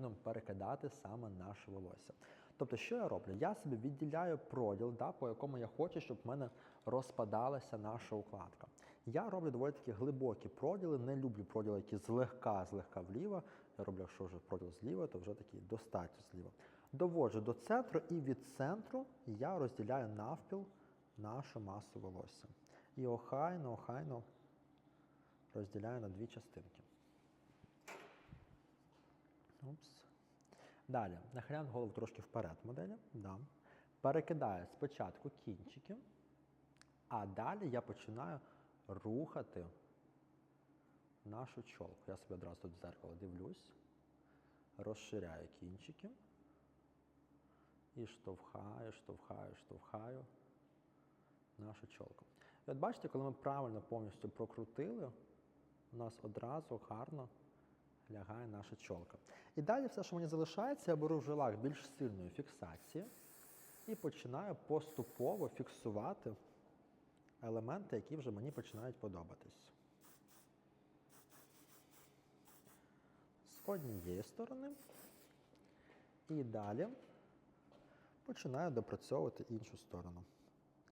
будемо перекидати саме наше волосся. Тобто, що я роблю? Я собі відділяю проділ, да, по якому я хочу, щоб в мене розпадалася наша укладка. Я роблю доволі такі глибокі проділи, не люблю проділи, які злегка, злегка вліво. Я роблю, якщо вже проділ зліва, то вже такий достатньо зліва. Доводжу до центру, і від центру я розділяю навпіл нашу масу волосся. І охайно, охайно розділяю на дві частинки. Упс. Далі, нахиляємо голову трошки вперед моделі. Да. Перекидаю спочатку кінчики, а далі я починаю рухати нашу чолку. Я собі одразу тут в зеркало дивлюсь, розширяю кінчики і штовхаю, штовхаю, штовхаю нашу чолку. І от бачите, коли ми правильно повністю прокрутили, у нас одразу гарно лягає наша чолка. І далі все, що мені залишається, я беру в жилах більш сильної фіксації і починаю поступово фіксувати елементи, які вже мені починають подобатись. З однієї сторони. І далі починаю допрацьовувати іншу сторону.